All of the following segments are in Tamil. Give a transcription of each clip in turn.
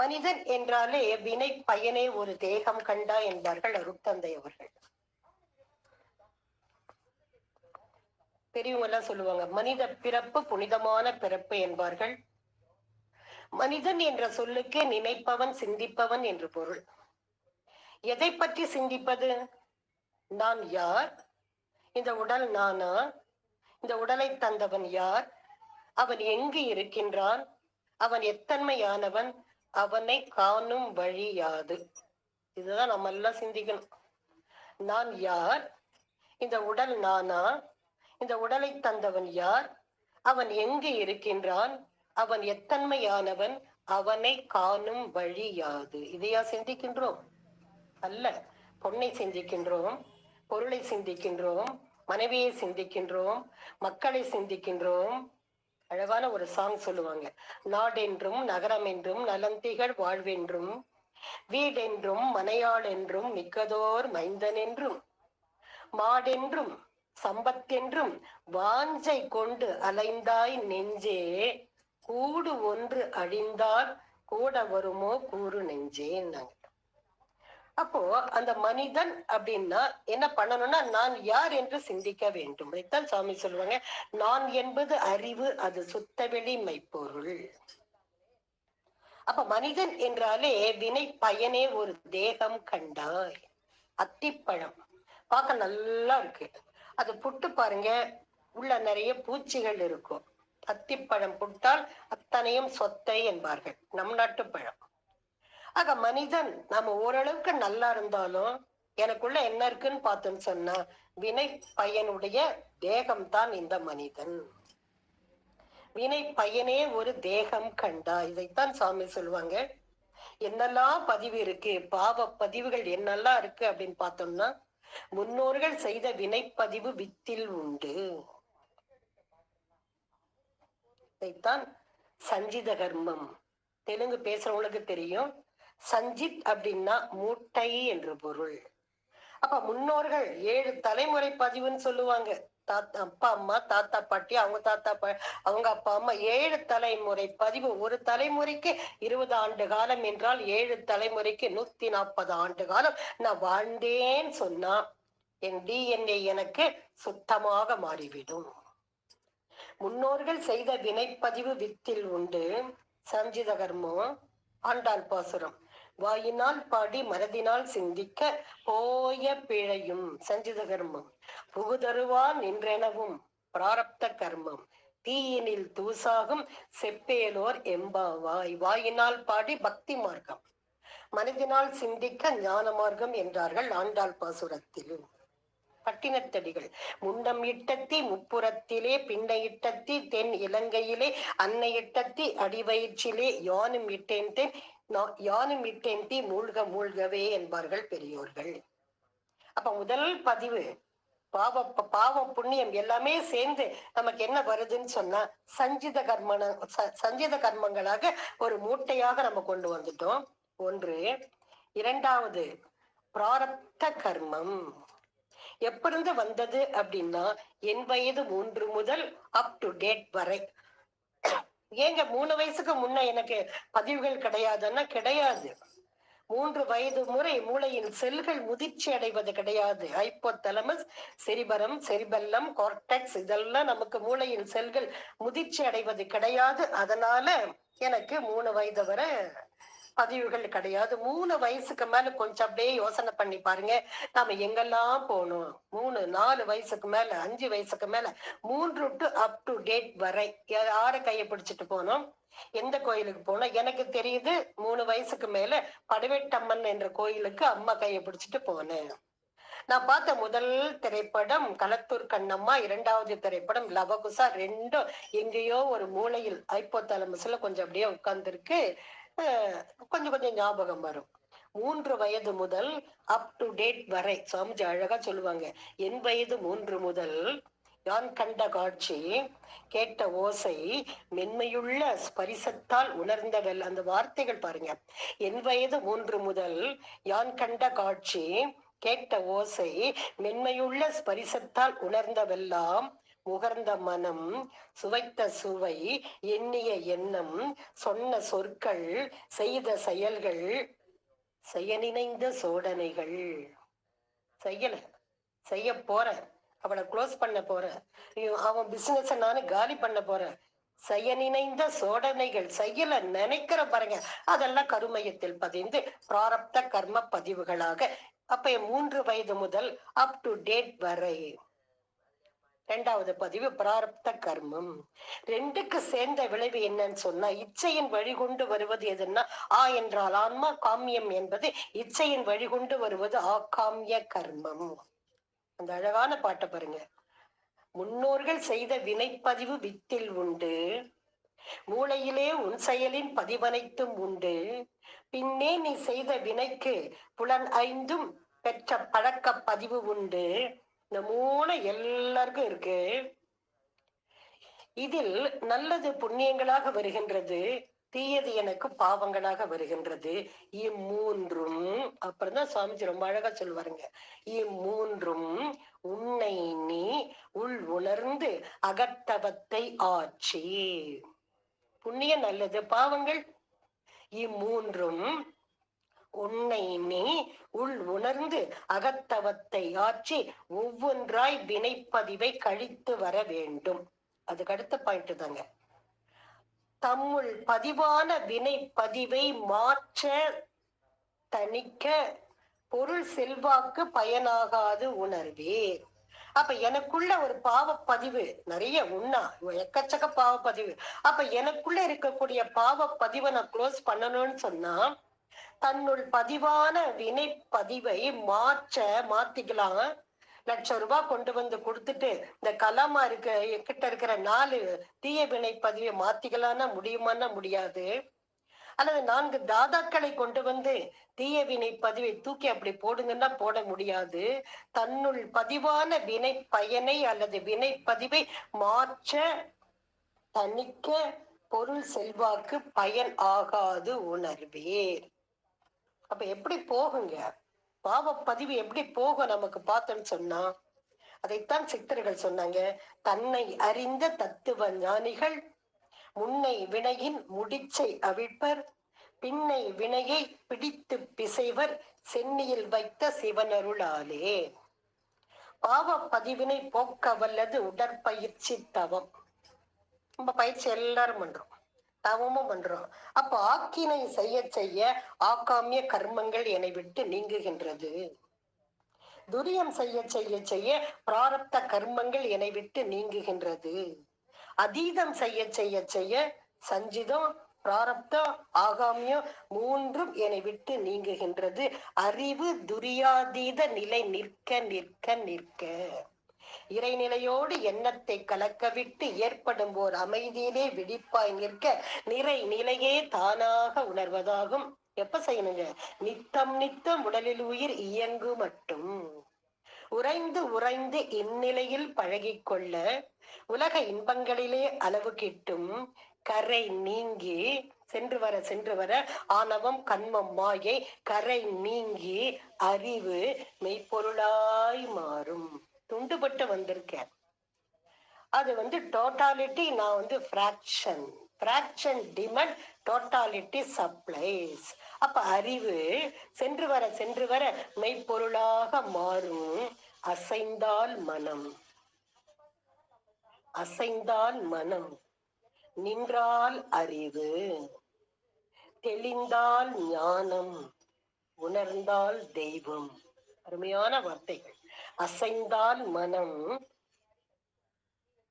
மனிதன் என்றாலே வினை பயனே ஒரு தேகம் கண்டா என்பார்கள் அருட்தந்தை அவர்கள். பெரியவங்க எல்லாம் சொல்லுவாங்க மனித பிறப்பு புனிதமான பிறப்பு என்பார்கள். மனிதன் என்ற சொல்லுக்கு நினைப்பவன் சிந்திப்பவன் என்று பொருள். எதை பற்றி சிந்திப்பது? நான் யார்? இந்த உடல் நானா? இந்த உடலை தந்தவன் யார்? அவன் எங்கு இருக்கின்றான்? அவன் எத்தன்மையானவன்? அவனை காணும் வழி யாது? இதுதான் நம்ம எல்லாம் சிந்திக்கணும். நான் யார்? இந்த உடல் நானா? இந்த உடலை தந்தவன் யார்? அவன் எங்கு இருக்கின்றான்? அவன் எத்தன்மையானவன்? அவனை காணும் வழி யாது? இதையா சிந்திக்கின்றோம்? அல்ல பொண்ணை சிந்திக்கின்றோம் பொருளை சிந்திக்கின்றோம் மனைவியை சிந்திக்கின்றோம் மக்களை சிந்திக்கின்றோம் அழகான ஒரு சாங் சொல்லுவாங்க. நாடென்றும் நகரம் என்றும் நலந்திகள் வாழ்வென்றும் வீடென்றும் மனையாள் என்றும் மிக்கதோர் மைந்தன் என்றும் மாடென்றும் சம்பத்தென்றும் வாஞ்சை கொண்டு அலைந்தாய் நெஞ்சே கூடு ஒன்று அழிந்தால் கூட வருமோ கூறு நெஞ்சேன்னாங்க. அப்போ அந்த மனிதன் அப்படின்னா என்ன பண்ணணும்னா நான் யார் என்று சிந்திக்க வேண்டும். இதைத்தான் சாமி சொல்லுவாங்க. நான் என்பது அறிவு அது சுத்தவெளி மைப்பொருள் அப்ப மனிதன் என்றாலே வினை பயனே ஒரு தேகம் கண்டாய். அத்திப்பழம். பார்க்க நல்லா இருக்கு. அது புட்டு பாருங்க. உள்ள நிறைய பூச்சிகள் இருக்கும். அத்திப்பழம் புட்டால் அத்தனையும் சொத்தை என்பார்கள். நம் நாட்டு பழம். ஆக மனிதன் நம்ம ஓரளவுக்கு நல்லா இருந்தாலும் எனக்குள்ள என்ன இருக்குன்னு பார்த்தோன்னு சொன்னா வினை பையனுடைய தேகம்தான் இந்த மனிதன். வினை பையனே ஒரு தேகம் கண்டா இதைத்தான் சாமி சொல்லுவாங்க. என்னெல்லாம் பதிவு இருக்கு பாவ பதிவுகள் என்னெல்லாம் இருக்கு அப்படின்னு பார்த்தோம்னா முன்னோர்கள் செய்த வினைப்பதிவு வித்தில் உண்டு. இதைத்தான் சஞ்சித கர்மம். தெலுங்கு பேசுறவங்களுக்கு தெரியும். சஞ்சித் அப்படின்னா மூட்டை என்று பொருள். அப்ப முன்னோர்கள் ஏழு தலைமுறை பதிவுன்னு சொல்லுவாங்க. தாத்தா அப்பா அம்மா தாத்தா பாட்டி அவங்க தாத்தா பா அவங்க அப்பா அம்மா ஏழு தலைமுறை பதிவு. ஒரு தலைமுறைக்கு இருபது ஆண்டு காலம் என்றால் ஏழு தலைமுறைக்கு நூத்தி நாற்பது ஆண்டு காலம். நான் வாழ்ந்தேன்னு சொன்னா என் டிஎன்ஏ எனக்கு சுத்தமாக மாறிவிடும். முன்னோர்கள் செய்த வினைப்பதிவு வித்தில் உண்டு. சஞ்சித கர்மம் ஆண்டாள் பாசுரம். வாயினால் பாடி மனதினால் சிந்திக்க போய பிழையும் சஞ்சித கர்மம். புகுதருவான் நின்றெனவும் பிராரப்த கர்மம். தீயினில் தூசாகும் செப்பேலோர் எம்பாவாய். வாயினால் பாடி பக்தி மார்க்கம். மனதினால் சிந்திக்க ஞான மார்க்கம் என்றார்கள் ஆண்டாள் பாசுரத்திலும் பட்டினத்தடிகள் முண்டம் இட்டத்தி முப்புறத்திலே பின்ன இட்டத்தி தென் இலங்கையிலே அன்னை இட்டத்தி அடிவயிற்றிலே யானும் இட்டேன் தென் யானும் இட்டேன் தீ மூழ்க மூழ்கவே என்பார்கள் பெரியோர்கள். அப்ப முதல் பதிவு பாவ பாவம் புண்ணியம் எல்லாமே சேர்ந்து நமக்கு என்ன வருதுன்னு சொன்னா சஞ்சித கர்மன ச- சஞ்சித கர்மங்களாக ஒரு மூட்டையாக நம்ம கொண்டு வந்துட்டோம். ஒன்று இரண்டாவது பிராரப்த கர்மம். எப்பிருந்து வந்தது அப்படின்னா என் வயது மூன்று முதல் அப் டு டேட் வரை. ஏங்க மூணு வயசுக்கு முன்ன எனக்கு பதிவுகள் கிடையாதுன்னா கிடையாது. மூன்று வயது முறை மூளையின் செல்கள் முதிர்ச்சி அடைவது கிடையாது. ஹைப்போதலமஸ் செரிபரம் செரிபெல்லம் கார்டெக்ஸ் இதெல்லாம் நமக்கு மூளையின் செல்கள் முதிர்ச்சி அடைவது கிடையாது. அதனால எனக்கு மூணு வயது வரை பதிவுகள் கிடையாது. மூணு வயசுக்கு மேல கொஞ்சம் அப்படியே யோசனை பண்ணி பாருங்க. நாம எங்கெல்லாம் போகணும்? மூணு நாலு வயசுக்கு மேல அஞ்சு வயசுக்கு மேல மூன்று டு அப் டு டேட் வரை. யா- கையை பிடிச்சிட்டு போனோம் எந்த கோயிலுக்கு போனோம் எனக்கு தெரியுது மூணு வயசுக்கு மேல படவேட்டம்மன் என்ற கோயிலுக்கு அம்மா கையை பிடிச்சிட்டு போனேன் நான் பார்த்த முதல் திரைப்படம் களத்தூர் கண்ணம்மா இரண்டாவது திரைப்படம் லவகுசா ரெண்டும் எங்கேயோ ஒரு மூலையில் தலைமசுல கொஞ்சம் அப்படியே உட்கார்ந்துருக்கு. கொஞ்சம் கொஞ்சம் ஞாபகம் வரும். மூன்று வயது முதல் அப் டு டேட் வரை சுவாமிஜி அழகா சொல்லுவாங்க. என் வயது மூன்று முதல் யான் கண்ட காட்சி கேட்ட ஓசை மென்மையுள்ள ஸ்பரிசத்தால் உணர்ந்தவள். அந்த வார்த்தைகள் பாருங்க. என் வயது மூன்று முதல் யான் கண்ட காட்சி கேட்ட ஓசை மென்மையுள்ள ஸ்பரிசத்தால் உணர்ந்தவெல்லாம் உகர்ந்த மனம் சுவைத்த சுவை எண்ணிய எண்ணம் சொன்ன சொற்கள் செய்த செயல்கள் செய்ய நினைந்த சோதனைகள். செய்யல. செய்ய போற. அவளை க்ளோஸ் பண்ண போற. ஐயோ, அவன் பிசினஸ் நானும் காலி பண்ண போற. செய்ய நினைந்த சோதனைகள். செய்யல நினைக்கிற பாருங்க. அதெல்லாம் கருமையத்தில் பதிந்து பிராரப்த கர்ம பதிவுகளாக அப்ப மூன்று வயது முதல் அப் டு டேட் வரை. இரண்டாவது பதிவு பிராரப்த கர்மம். ரெண்டுக்கு சேர்ந்த விளைவு என்னன்னு சொன்னா இச்சையின் வழிகொண்டு வருவது எதுன்னா ஆ என்றால் ஆன்மா காமியம் என்பது இச்சையின் வழிகொண்டு வருவது ஆகாமிய கர்மம். அந்த அழகான பாட்டை பாருங்க. முன்னோர்கள் செய்த வினைப்பதிவு வித்தில் உண்டு. மூளையிலே உன் செயலின் பதிவனைத்தும் உண்டு. பின்னே நீ செய்த வினைக்கு புலன் ஐந்தும் பெற்ற பழக்க பதிவு உண்டு. இந்த மூணு எல்லாருக்கும் இருக்கு. இதில் நல்லது புண்ணியங்களாக வருகின்றது தீயது எனக்கு பாவங்களாக வருகின்றது. இம்மூன்றும் அப்புறம் தான் சுவாமிஜி ரொம்ப அழகா சொல்லுவாருங்க இம்மூன்றும் உன்னை நீ உள் உணர்ந்து அகத்தவத்தை ஆட்சி புண்ணியம் நல்லது பாவங்கள். இம்மூன்றும் உன்னை நீ உள் உணர்ந்து அகத்தவத்தை ஆற்றி ஒவ்வொன்றாய் வினைப்பதிவை கழித்து வர வேண்டும். அதுக்கு அடுத்த பாயிண்ட் தாங்க. தம்முள் பதிவான வினை பதிவை மாற்ற தணிக்க பொருள் செல்வாக்கு பயனாகாது உணர்வே. அப்ப எனக்குள்ள ஒரு பாவப்பதிவு நிறைய உண்ணா எக்கச்சக்க பாவப்பதிவு. அப்ப எனக்குள்ள இருக்கக்கூடிய பாவப்பதிவை நான் க்ளோஸ் பண்ணணும்னு சொன்னா தன்னுள் பதிவான வினை பதிவை மாற்ற மாத்திக்கலாம் லட்சம் ரூபாய் கொண்டு வந்து கொடுத்துட்டு இந்த கலாமா இருக்க கிட்ட இருக்கிற நாலு தீய வினை பதிவை மாத்திக்கலாம்னா முடியுமான்னா முடியாது. அல்லது நான்கு தாதாக்களை கொண்டு வந்து தீய வினை பதிவை தூக்கி அப்படி போடுங்கன்னா போட முடியாது. தன்னுள் பதிவான வினை பயனை அல்லது வினை பதிவை மாற்ற தணிக்க பொருள் செல்வாக்கு பயன் ஆகாது உணர்வீர். அப்ப எப்படி போகுங்க? பாவப்பதிவு எப்படி போகும் நமக்கு பார்த்தோன்னு சொன்னா? அதைத்தான் சித்தர்கள் சொன்னாங்க. தன்னை அறிந்த தத்துவ ஞானிகள் முன்னை வினையின் முடிச்சை அவிழ்ப்பர் பின்னை வினையை பிடித்து பிசைவர் சென்னியில் வைத்த சிவனருளாலே. பாவப்பதிவினை போக்க வல்லது உடற்பயிற்சி தவம். நம்ம பயிற்சி எல்லாரும் பண்றோம். தவமும் பண்றோம். அப்ப ஆக்கினை செய்ய செய்ய ஆக்காமிய கர்மங்கள் என்னை விட்டு நீங்குகின்றது. துரியம் செய்ய செய்ய செய்ய பிராரப்த கர்மங்கள் என்னை விட்டு நீங்குகின்றது. அதீதம் செய்ய செய்ய செய்ய சஞ்சிதம் பிராரப்தம் ஆகாமியம் மூன்றும் என்னை விட்டு நீங்குகின்றது. அறிவு துரியாதீத நிலை நிற்க நிற்க நிற்க. இறைநிலையோடு எண்ணத்தை கலக்க விட்டு ஏற்படும் ஓர் அமைதியிலே விழிப்பாய் நிற்க நிறை நிலையே தானாக உணர்வதாகும். எப்ப செய்யணுங்க? நித்தம் நித்தம் உடலில் உயிர் இயங்கு மட்டும். உறைந்து உறைந்து இந்நிலையில் பழகிக்கொள்ள உலக இன்பங்களிலே அளவு கிட்டும். கரை நீங்கி சென்று வர சென்று வர ஆணவம் கண்மம் மாயை கரை நீங்கி அறிவு மெய்ப்பொருளாய் மாறும். துண்டுபட்டு வந்திருக்கேன். அது வந்து டோட்டாலிட்டி நான் வந்து fraction fraction demand totality supplies அப்ப அறிவு சென்று வர சென்று வர மெய்ப்பொருளாக மாறும். அசைந்தால் மனம். அசைந்தால் மனம். நின்றால் அறிவு. தெளிந்தால் ஞானம். உணர்ந்தால் தெய்வம். அருமையான வார்த்தைகள். அசைந்தால் மனம்.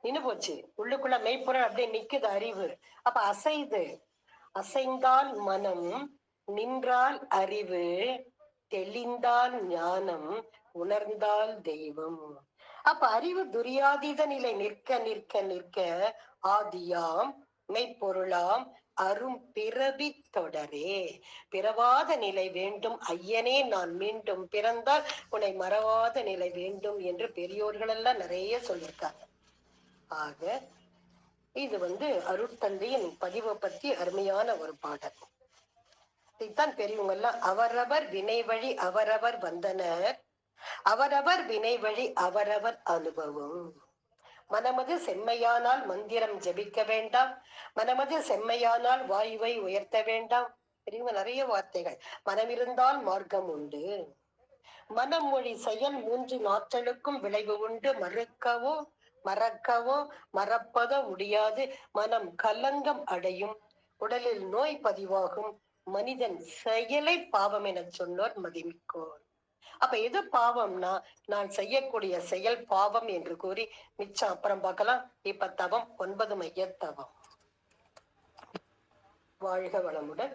நின்னு போச்சு. உள்ளுக்குள்ள மெய்ப்புறல் அப்படியே நிக்குது அறிவு. அப்ப அசைது. அசைந்தால் மனம் நின்றால் அறிவு தெளிந்தால் ஞானம் உணர்ந்தால் தெய்வம். அப்ப அறிவு துரியாதீத நிலை நிற்க நிற்க நிற்க ஆதியாம் மெய்ப்பொருளாம் அரும் பிறவி தொடரே. பிறவாத நிலை வேண்டும். ஐயனே நான் மீண்டும் பிறந்தால் உன்னை மறவாத நிலை வேண்டும் என்று பெரியோர்கள் எல்லாம் நிறைய சொல்லியிருக்காங்க. ஆக இது வந்து அருட்தந்தையின் பதிவை பத்தி அருமையான ஒரு பாடல். இதைத்தான் பெரியவங்க எல்லாம் அவரவர் வினை வழி அவரவர் வந்தனர். அவரவர் வினை வழி அவரவர் அனுபவம். மனமது செம்மையானால் மந்திரம் ஜெபிக்க வேண்டாம். மனமது செம்மையானால் வாயுவை உயர்த்த வேண்டாம். பெரியவங்க நிறைய வார்த்தைகள். மனம் இருந்தால் மார்க்கம் உண்டு. மனம் மொழி செயல் மூன்று நாற்றலுக்கும் விளைவு உண்டு. மறுக்கவோ மறக்கவோ மறப்பதோ முடியாது. மனம் கலங்கம் அடையும். உடலில் நோய் பதிவாகும். மனிதன் செயலை பாவம் என சொன்னோர் மதிமிக்கோர். அப்ப எது பாவம்னா நான் செய்யக்கூடிய செயல் பாவம் என்று கூறி மிச்சம் அப்புறம் பார்க்கலாம். இப்ப தவம் ஒன்பது மைய தவம். வாழ்க வளமுடன்.